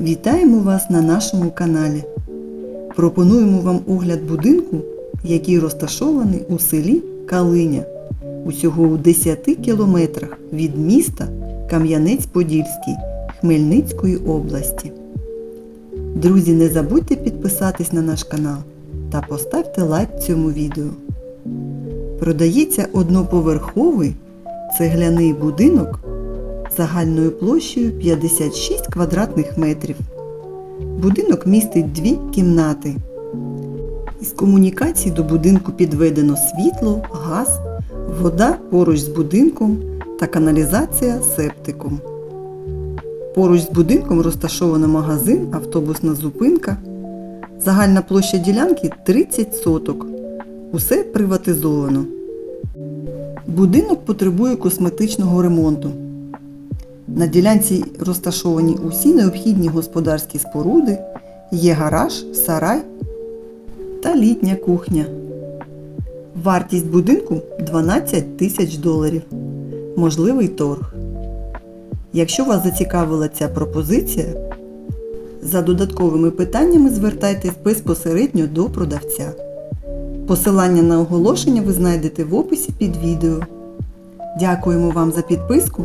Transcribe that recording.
Вітаємо вас на нашому каналі. Пропонуємо вам огляд будинку, який розташований у селі Калиня, усього у 10 кілометрах від міста Кам'янець-Подільський Хмельницької області. Друзі, не забудьте підписатись на наш канал та поставте лайк цьому відео. Продається одноповерховий цегляний будинок загальною площею 56 квадратних метрів. Будинок містить дві кімнати. Із комунікацій до будинку підведено світло, газ, вода поруч з будинком та каналізація септиком. Поруч з будинком розташовано магазин, автобусна зупинка. Загальна площа ділянки 30 соток. Усе приватизовано. Будинок потребує косметичного ремонту. На ділянці розташовані усі необхідні господарські споруди, є гараж, сарай та літня кухня. Вартість будинку 12 тисяч доларів. Можливий торг. Якщо вас зацікавила ця пропозиція, за додатковими питаннями звертайтесь безпосередньо до продавця. Посилання на оголошення ви знайдете в описі під відео. Дякуємо вам за підписку.